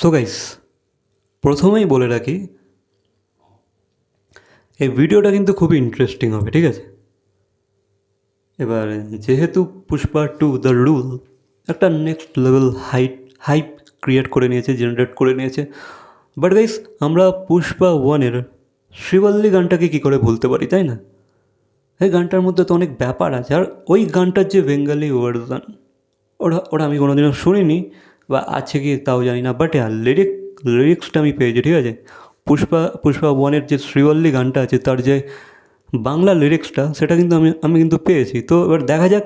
So guys প্রথমেই বলে রাখি, এই ভিডিওটা কিন্তু খুবই ইন্টারেস্টিং হবে, ঠিক আছে? এবার যেহেতু পুষ্পা টু দ্য রুল, একটা next level height hype create করে নিয়েছে জেনারেট করে নিয়েছে। বাট গাইস আমরা পুষ্পা ওয়ানের শ্রীবল্লী গানটাকে কী করে ভুলতে পারি, তাই না? এই গানটার মধ্যে তো অনেক ব্যাপার আছে, আর ওই গানটার যে বেঙ্গালি ভার্সান ওটা ওটা আমি কোনোদিনও শুনিনি। বা আছে কি তাও জানি না বাট হ্যাঁ লিরিক লিরিক্সটা আমি পেয়েছি, ঠিক আছে? পুষ্পা পুষ্পা ওয়ানের যে শ্রীবল্লী গানটা আছে, তার যে বাংলা লিরিক্সটা সেটা কিন্তু আমি আমি কিন্তু পেয়েছি। তো এবার দেখা যাক,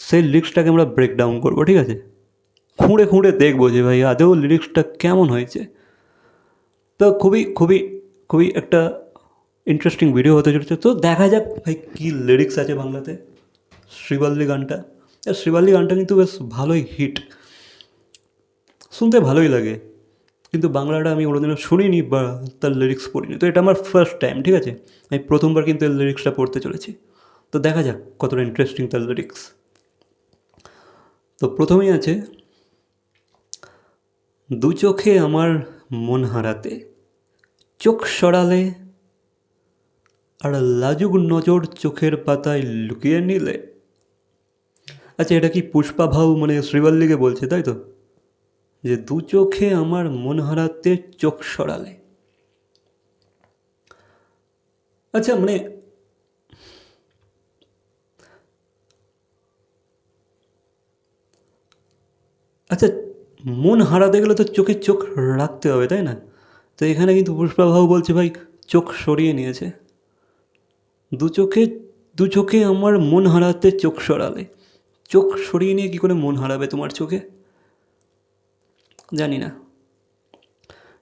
সেই লিরিক্সটাকে আমরা ব্রেক ডাউন করব, ঠিক আছে? খুঁড়ে খুঁড়ে দেখব যে ভাই, আদৌ লিরিক্সটা কেমন হয়েছে। তো খুবই খুবই খুবই একটা ইন্টারেস্টিং ভিডিও হতে চলেছে। তো দেখা যাক ভাই, কী লিরিক্স আছে বাংলাতে। শ্রীবল্লী গানটা। শ্রীবল্লী গানটা কিন্তু বেশ ভালোই হিট শুনতে ভালোই লাগে। কিন্তু বাংলাটা আমি কোনোদিনও শুনিনি বা তার লিরিক্স পড়িনি। তো এটা আমার ফার্স্ট টাইম ঠিক আছে? আমি প্রথমবার কিন্তু এর লিরিক্সটা পড়তে চলেছি। তো দেখা যাক কতটা ইন্টারেস্টিং তার লিরিক্স তো প্রথমেই আছে, দু চোখে আমার মন হারাতে, চোখ সরালে আর লাজুক নজর চোখের পাতায় লুকিয়ে নিলে। আচ্ছা এটা কি পুষ্পা ভাউ মানে শ্রীবল্লীকে বলছে, তাই তো? যে দু চোখে আমার মন হারাতে চোখ সরালে। আচ্ছা মানে আচ্ছা মন হারাতে গেলে তো চোখে চোখ রাখতে হবে, তাই না? তো এখানে কিন্তু পুষ্পা ভাউ বলছে, ভাই, চোখ সরিয়ে নিয়েছে। দু চোখে দু চোখে আমার মন হারাতে চোখ সরালে। চোখ সরিয়ে নিয়ে কী করে মন হারাবে তোমার চোখে? জানি না।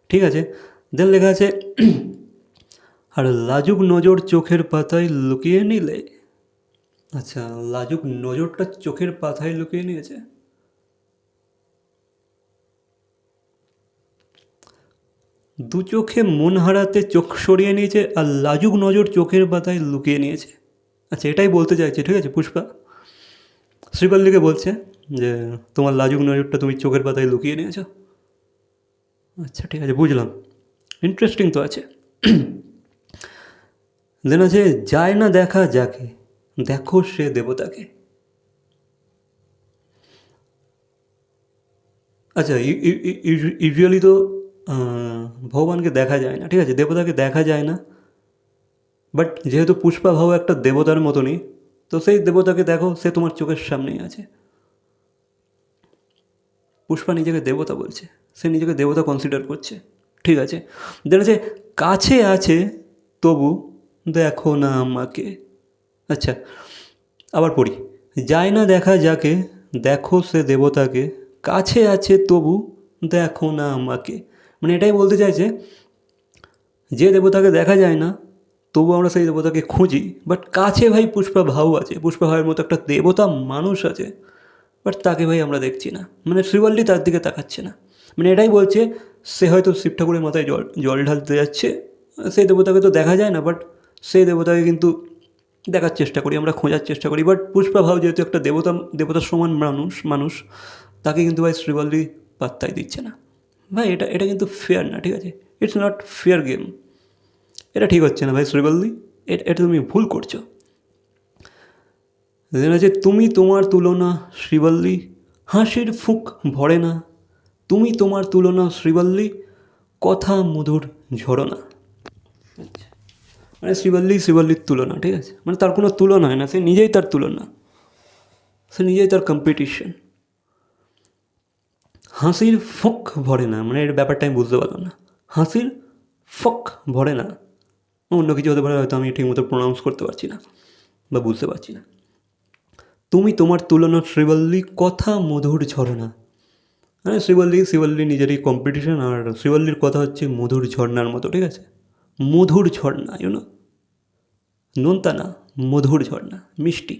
ঠিক আছে। দেন লেখা আছে, আর লাজুক নজর চোখের পাতায় লুকিয়ে নিলে। আচ্ছা লাজুক নজরটা চোখের পাতায় লুকিয়ে নিয়েছে। দু চোখে মন হারাতে চোখ সরিয়ে নিয়েছে আর লাজুক নজর চোখের পাতায় লুকিয়ে নিয়েছে। আচ্ছা এটাই বলতে চাইছে, ঠিক আছে, পুষ্পা? শ্রীপল্লীকে বলছে যে তোমার লাজুক নজরটা তুমি চোখের পাতায় লুকিয়ে নিয়েছো? আচ্ছা ঠিক আছে, বুঝলাম। ইন্টারেস্টিং তো আছে। দেন আছে, যায় না দেখা যাকে, দেখো সে দেবতাকে। আচ্ছা ইউজুয়ালি তো ভগবানকে দেখা যায় না, ঠিক আছে, দেবতাকে দেখা যায় না। বাট যেহেতু পুষ্পা ভাব একটা দেবতার মতনই, তো সেই দেবতাকে দেখো, সে তোমার চোখের সামনেই আছে। পুষ্পা নিজেকে দেবতা বলছে। সে নিজেকে দেবতা কনসিডার করছে। ঠিক আছে? দেন আছে কাছে আছে, তবু দেখো না আমাকে। আচ্ছা আবার পড়ি। যায় না দেখা যাকে, দেখো সে দেবতাকে। কাছে আছে, তবু দেখো না আমাকে। মানে এটাই বলতে চাইছে, যে দেবতাকে দেখা যায় না, তবু আমরা সেই দেবতাকে খুঁজি। বাট কাছে ভাই পুষ্পা ভাউ আছে। পুষ্পা ভাইয়ের মতো একটা দেবতা মানুষ আছে। বাট তাকে ভাই আমরা দেখছি না। মানে শ্রীবল্লি তার দিকে তাকাচ্ছে না। মানে এটাই বলছে, সে হয়তো শিব ঠাকুরের মাথায় জল জল ঢালতে যাচ্ছে। সেই দেবতাকে তো দেখা যায় না বাট সেই দেবতাকে কিন্তু দেখার চেষ্টা করি, আমরা খোঁজার চেষ্টা করি। বাট পুষ্পা ভাব যেহেতু একটা দেবতা, দেবতার সমান মানুষ মানুষ, তাকে কিন্তু ভাই শ্রীবল্লি পাত্তাই দিচ্ছে না। ভাই এটা এটা কিন্তু ফেয়ার না, ঠিক আছে? ইটস নট ফেয়ার গেম এটা ঠিক হচ্ছে না ভাই শ্রীবল্লি। এটা এটা তুমি ভুল করছ। আছে তুমি তোমার তুলনা শ্রীবল্লী হাসির ফুক ভরে না। তুমি তোমার তুলনা শ্রীবল্লী কথা মধুর ঝরনা আচ্ছা। মানে শ্রীবল্লী শ্রীবল্লীর তুলনা ঠিক আছে? মানে তার কোনো তুলনা হয় না সে নিজেই তার তুলনা। সে নিজেই তার কম্পিটিশন হাসির ফক ভরে না মানে এর ব্যাপারটা আমি বুঝতে পারলাম না। হাসির ফক ভরে না। অন্য কিছু হতে পারে হয়তো আমি ঠিকমতো প্রোনাউন্স করতে পারছি না বা বুঝতে পারছি না। তুমি তোমার তুলনা শ্রীবল্লী কথা মধুর ঝর্ণা। হ্যাঁ শ্রীবল্লী শ্রীবল্লী নিজেরই কম্পিটিশন আর শ্রীবল্লীর কথা হচ্ছে মধুর ঝর্ণার মতো, ঠিক আছে? মধুর ঝর্ণা ইউনো নোনতা না মধুর ঝর্ণা, মিষ্টি।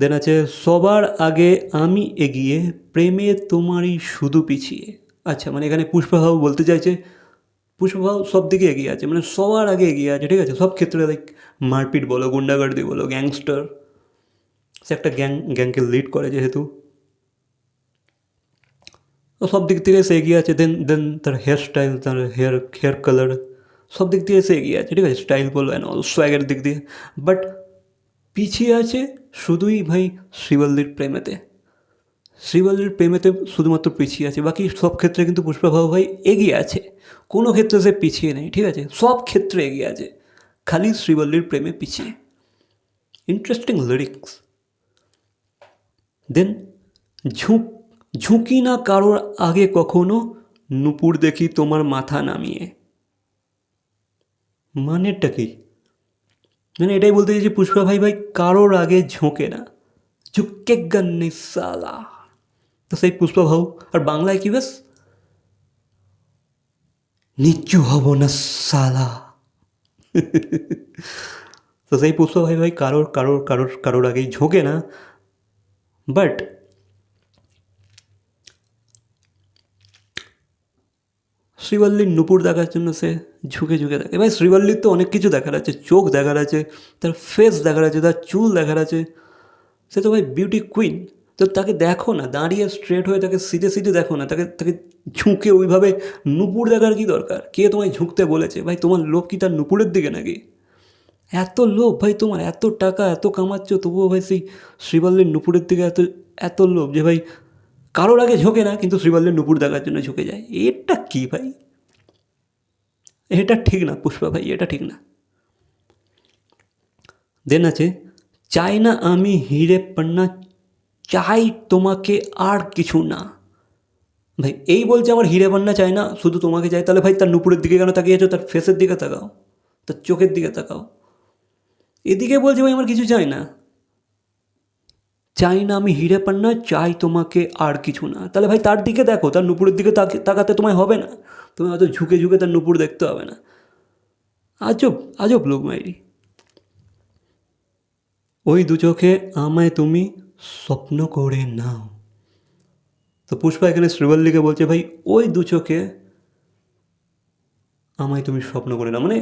দেন আছে, সবার আগে আমি এগিয়ে, প্রেমে তোমারই শুধু পিছিয়ে। আচ্ছা মানে এখানে পুষ্পাভাব বলতে চাইছে পুষ্পাভাব সব দিকে এগিয়ে আছে মানে সবার আগে এগিয়ে আছে, ঠিক আছে? সব ক্ষেত্রে লাইক মারপিট বলো, গুন্ডাগার্দি বলো গ্যাংস্টার সে একটা গ্যাং, গ্যাংকে লিড করে যেহেতু। ও সব দিক থেকে সে এগিয়ে আছে দেন দেন তার হেয়ার স্টাইল তার হেয়ার হেয়ার কালার সব দিক থেকে সে এগিয়ে আছে, ঠিক আছে? স্টাইল বলো অ্যান্ড অল সোয়াগের দিক দিয়ে। বাট পিছিয়ে আছে শুধুই ভাই শ্রীবল্লির প্রেমেতে। শ্রীবল্লির প্রেমেতে শুধুমাত্র পিছিয়ে আছে, বাকি সব ক্ষেত্রে কিন্তু পুষ্পাভাব ভাই এগিয়ে আছে। কোনো ক্ষেত্রে সে পিছিয়ে নেই, ঠিক আছে? সব ক্ষেত্রে এগিয়ে আছে, খালি শ্রীবল্লির প্রেমে পিছিয়ে। ইন্টারেস্টিং লিরিক্স দেন ঝুঁক, ঝুঁকি না কারোর আগে কখনো নুপুর দেখি তোমার মাথা নামিয়ে। মানেরটা কি? মানে এটাই বলতে চাইছি, পুষ্পা ভাই ভাই, কারোর আগে ঝোঁকে না। ঝুঁকে গান্নে সালা। তো সেই পুষ্পা ভাউ, আর বাংলায় কি বেশ নিচু হব না সালা। তো সেই পুষ্পা ভাই ভাই, কারোর কারোর কারোর কারোর আগেই ঝোঁকে না। বাট শ্রীবল্লীর নুপুর দেখার জন্য সে ঝুঁকে ঝুঁকে দেখে ভাই শ্রীবল্লীর তো অনেক কিছু দেখার আছে। চোখ দেখার আছে, তার ফেস দেখার আছে, তার চুল দেখার আছে। সে তো ভাই বিউটি কুইন তো তাকে দেখো না, দাঁড়িয়ে স্ট্রেট হয়ে তাকে সিটে সিটে দেখো না। তাকে তাকে ঝুঁকে ওইভাবে নুপুর দেখার কি দরকার? কে তোমায় ঝুঁকতে বলেছে? ভাই, তোমার লোভ কি তার নুপুরের দিকে নাকি? এত লোভ ভাই তোমার, এত টাকা, এত কামাচ্ছ, তবুও ভাই সেই শ্রীবল্লীর নুপুরের দিকে এত এত লোভ যে ভাই কারোর আগে ঝোঁকে না, কিন্তু শ্রীবল্লীর নুপুর দেখার জন্য ঝুঁকে যায়। এটা কি ভাই? এটা ঠিক না পুষ্পা ভাই, এটা ঠিক না। দেন আছে, চাই না আমি হিরে পান্না, চাই তোমাকে আর কিছু না। ভাই, এই বলছে আমার হিরে পান্না চাই না, শুধু তোমাকে চাই, তাহলে ভাই তার নুপুরের দিকে কেন তাকিয়েছো তার ফেসের দিকে তাকাও, তার চোখের দিকে তাকাও। এদিকে বলছে, ভাই, আমার কিছু চাই না। চাই না আমি হিরে পান্না, চাই তোমাকে আর কিছু না। তাহলে ভাই, তার দিকে দেখো, তার নুপুরের দিকে তাকে- তাকাতে তোমায় হবে না। তুমি হয়তো ঝুঁকে ঝুঁকে তার নুপুর দেখতে হবে না। আজব আজব লোক মাইরি ওই দু চোখে আমায় তুমি স্বপ্ন করে নাও। তো পুষ্পা এখানে শ্রীবল্লীকে বলছে, ভাই, ওই দু চোখে আমায় তুমি স্বপ্ন করে না মানে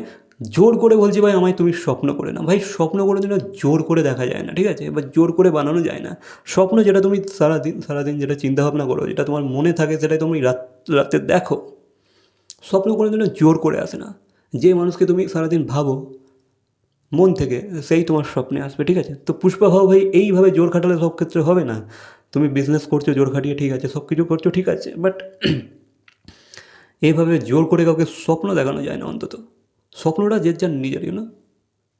জোর করে বলছি ভাই, আমায় তুমি স্বপ্ন করে না ভাই, স্বপ্ন করে দিন জোর করে দেখা যায় না, ঠিক আছে? বা জোর করে বানানো যায় না। স্বপ্ন যেটা তুমি সারাদিন সারাদিন যেটা চিন্তাভাবনা করো, যেটা তোমার মনে থাকে, সেটাই তুমি রাত রাতে দেখো। স্বপ্ন করে দিন জোর করে আসে না। যে মানুষকে তুমি সারাদিন ভাবো, মন থেকে, সেই তোমার স্বপ্নে আসবে, ঠিক আছে? তো পুষ্পা ভাও ভাই, এইভাবে জোর খাটালে সব ক্ষেত্রে হবে না। তুমি বিজনেস করছ, জোর খাটিয়ে ঠিক আছে সব কিছু করছ, ঠিক আছে? বাট এইভাবে জোর করে কাউকে স্বপ্ন দেখানো যায় না অন্তত। স্বপ্নটা যে যার নিজেরই না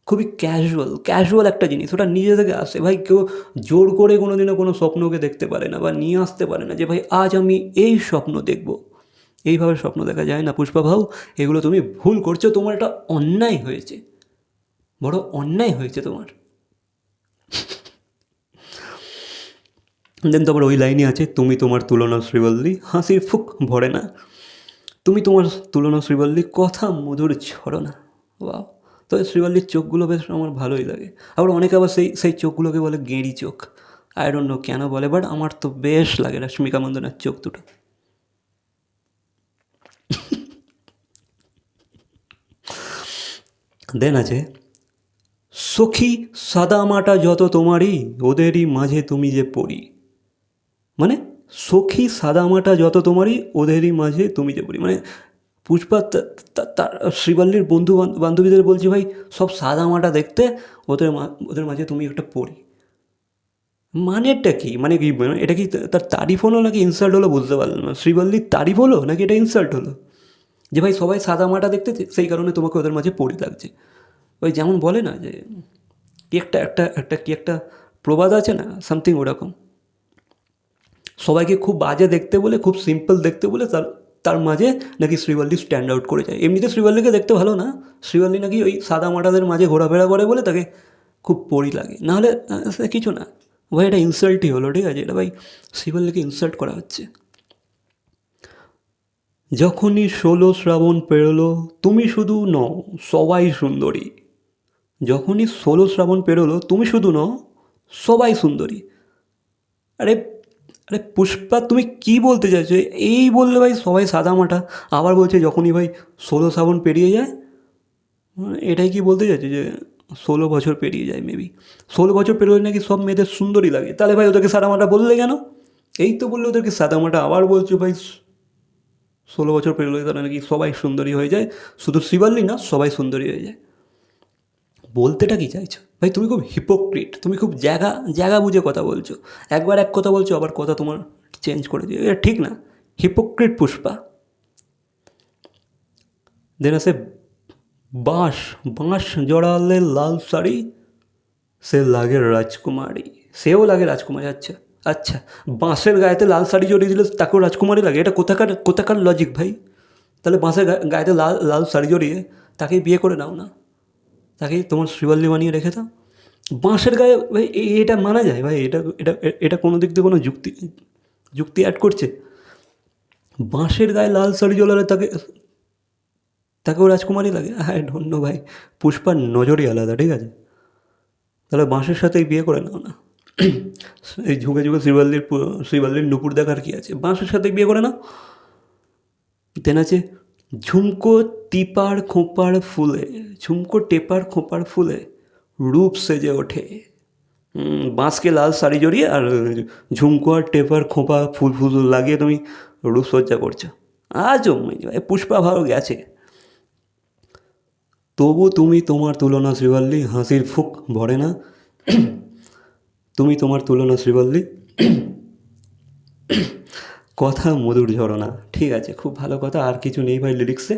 খুবই ক্যাজুয়াল ক্যাজুয়াল একটা জিনিস। ওটা নিজে থেকে আসে। ভাই, কেউ জোর করে কোনো দিনও কোনো স্বপ্নকে দেখতে পারে না বা নিয়ে আসতে পারে না যে, ভাই, আজ আমি এই স্বপ্ন দেখব। এইভাবে স্বপ্ন দেখা যায় না। পুষ্পা ভাউ এগুলো তুমি ভুল করছ। তোমার এটা অন্যায় হয়েছে। বড় অন্যায় হয়েছে তোমার। দেন তোমার ওই লাইনে আছে, তুমি তোমার তুলনা শ্রীবল্লী, হাসির ফুক ভরে না। তুমি তোমার তুলনা শ্রীবল্লী কথা মধুর ছড়ো না। বাহ। তো শ্রীবল্লীর চোখগুলো বেশ আমার ভালোই লাগে। আবার অনেকে আবার সেই সেই চোখগুলোকে বলে গেঁড়ি চোখ। আই ডোন্ট নো কেন বলে বাট আমার তো বেশ লাগে রশ্মিকা মন্দনার চোখ দুটো। দেন আছে, সখী সাদা মাটা যত তোমারই, ওদেরই মাঝে তুমি যে পড়ি। মানে সখী সাদামাটা যত তোমারই, ওদেরই মাঝে তুমি যে পড়ি মানে পুষ্পা তার শ্রীবাল্লির বন্ধু বান্ধবীদের বলছি, ভাই, সব সাদামাটা দেখতে ওদের ওদের মাঝে তুমি একটা পড়ি মানেরটা কি? মানে কি মানে এটা কি তার তারিফ হলো নাকি ইনসাল্ট হলো বুঝতে পারলাম না। শ্রীবল্লির তারিফ হলো নাকি এটা ইনসাল্ট হলো? যে ভাই, সবাই সাদা মাটা দেখতে সেই কারণে তোমাকে ওদের মাঝে পড়ে লাগছে। ওই যেমন বলে না যে, কি একটা একটা একটা, কি একটা প্রবাদ আছে না সামথিং ওরকম। সবাইকে খুব বাজে দেখতে বলে, খুব সিম্পল দেখতে বলে তার তার মাঝে নাকি শ্রীবল্লী স্ট্যান্ড আউট করে যায়। এমনিতে শ্রীবল্লীকে দেখতে ভালো না। শ্রীবল্লী নাকি ওই সাদা মাটাদের মাঝে ঘোরাফেরা করে বলে তাকে খুব পরি লাগে। নাহলে কিছু না। ভাই, এটা ইনসাল্টই হলো, ঠিক আছে? এটা ভাই শ্রীবল্লীকে ইনসাল্ট করা হচ্ছে। যখনই ষোলো শ্রাবণ পেরোলো, তুমি শুধু নও, সবাই সুন্দরী। যখনই ষোলো শ্রাবণ পেরোলো, তুমি শুধু নও, সবাই সুন্দরী। আরে আরে পুষ্পা, তুমি কি বলতে চাইছো? এই বললে ভাই সবাই সাদা মাটা। আবার বলছে যখনই ভাই ষোলো শ্রাবণ পেরিয়ে যায়, এটাই কি বলতে চাইছো যে ষোলো বছর পেরিয়ে যায় মেবি ষোলো বছর পেরোলে নাকি সব মেয়েদের সুন্দরী লাগে। তাহলে ভাই ওদেরকে সাদা মাটা বললে কেন? এই তো বলল ওদেরকে সাদা সাদামাটা আবার বলছো ভাই ষোলো বছর পেরোলে তারা নাকি সবাই সুন্দরী হয়ে যায়। শুধু শিবাল্লি না, সবাই সুন্দরী হয়ে যায়। বলতেটা কি চাইছো? ভাই, তুমি খুব হিপোক্রিট তুমি খুব জায়গা জায়গা বুঝে কথা বলছো। একবার এক কথা বলছো, আবার কথা তোমার চেঞ্জ করে দিও। এটা ঠিক না। হিপোক্রিট পুষ্পা। দেন আছে বাঁশ বাঁশ জড়ালে লাল শাড়ি, সে লাগে রাজকুমারী। সেও লাগে রাজকুমারী আচ্ছা আচ্ছা। বাঁশের গায়েতে লাল শাড়ি জড়িয়ে দিলে তাকেও রাজকুমারী লাগে। এটা কোথাকার কোথাকার লজিক ভাই? তাহলে বাঁশের গায়েতে লাল লাল শাড়ি জড়িয়ে তাকেই বিয়ে করে নাও না। তাকেই তোমার শিবাল্লি বানিয়ে রেখে দাও। বাঁশের গায়ে ভাই এটা মানা যায় ভাই, এটা এটা এটা কোনো দিক দিয়ে কোনো যুক্তি যুক্তি অ্যাড করছে। বাঁশের গায়ে লাল শাড়ি জ্বলালে তাকে তাকেও রাজকুমারী লাগে। হ্যাঁ ধন্য ভাই, পুষ্পার নজরই আলাদা, ঠিক আছে? তাহলে বাঁশের সাথেই বিয়ে করে নাও না। এই ঝুঁকে ঝুঁকে শ্রীবাল্লির শ্রীবাল্লির নুপুর দেখার কী আছে? বাঁশের সাথে বিয়ে করে নাও। দেন আছে ঝুমকো টিপার খোঁপার ফুলে, ঝুমকো টেপার খোঁপার ফুলে রূপ সেজে ওঠে। বাঁশকে লাল শাড়ি জড়িয়ে আর ঝুমকো আর টেপার খোঁপা ফুল ফুল লাগিয়ে তুমি রূপসজ্জা করছ। আজও পুষ্পা ভালো গেছে। তবু তুমি তোমার তুলনা শ্রীবল্লী হাসির ফুক ভরে না। তুমি তোমার তুলনা শ্রীবল্লী কথা মধুর ঝরনা। ঠিক আছে, খুব ভালো কথা, আর কিছু নেই ভাই লিরিক্সে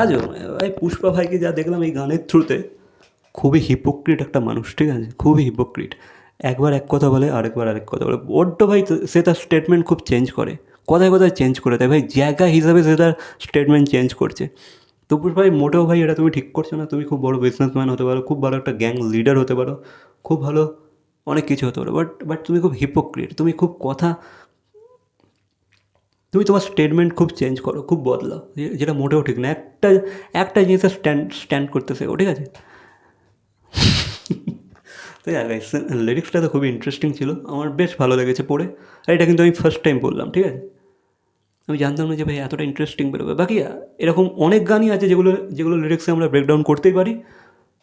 আজও ভাই পুষ্পা ভাইকে যা দেখলাম এই গানের থ্রুতে, খুবই হিপোক্রিট একটা মানুষ, ঠিক আছে? খুবই হিপোক্রিট একবার এক কথা বলে, আরেকবার আরেক কথা বলে। বড্ড ভাই, সে তার স্টেটমেন্ট খুব চেঞ্জ করে। কথায় কথায় চেঞ্জ করে দেয়। ভাই, জায়গা হিসাবে সে তার স্টেটমেন্ট চেঞ্জ করছে। তবু ভাই, মোটেও ভাই, এটা তুমি ঠিক করছ না। তুমি খুব বড় বিজনেসম্যান হতে পারো, খুব ভালো একটা গ্যাং লিডার হতে পারো, খুব ভালো অনেক কিছু হতে পারো। বাট বাট তুমি খুব হিপোক্রিট তুমি খুব কথা তুমি তোমার স্টেটমেন্ট খুব চেঞ্জ করো, খুব বদলাও। যেটা মোটেও ঠিক না, একটা একটা জিনিসের স্ট্যান্ড স্ট্যান্ড করতে শেখো ঠিক আছে? তো লিরিক্সটা তো খুবই ইন্টারেস্টিং ছিল, আমার বেশ ভালো লেগেছে পড়ে, আর এটা কিন্তু আমি ফার্স্ট টাইম বললাম ঠিক আছে? আমি জানতাম না যে ভাই এতটা ইন্টারেস্টিং বেরোবে। বাকি এরকম অনেক গানই আছে যেগুলো যেগুলো লিরিক্সে আমরা ব্রেকডাউন করতেই পারি।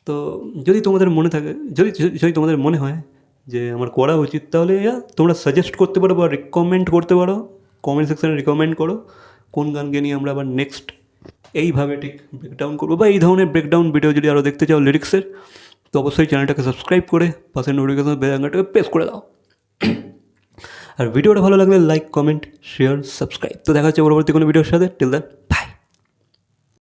তো যদি তোমাদের মনে থাকে, যদি যদি তোমাদের মনে হয় যে আমার করা উচিত, তাহলে তোমরা সাজেস্ট করতে পারো বা রিকমেন্ড করতে পারো। কমেন্ট সেকশানে রিকমেন্ড করো, কোন গানকে নিয়ে আমরা আবার নেক্সট এইভাবে ঠিক ব্রেকডাউন করব। বা এই ধরনের ব্রেকডাউন ভিডিও যদি আরও দেখতে চাও লিরিক্সের তো অবশ্যই চ্যানেলটাকে সাবস্ক্রাইব করে, পাশে নোটিফিকেশন বেল প্রেস করে দাও। আর ভিডিওটা ভালো লাগলে লাইক কমেন্ট শেয়ার সাবস্ক্রাইব তো দেখা হচ্ছে পরবর্তী কোনো ভিডিওর সাথে। Till that by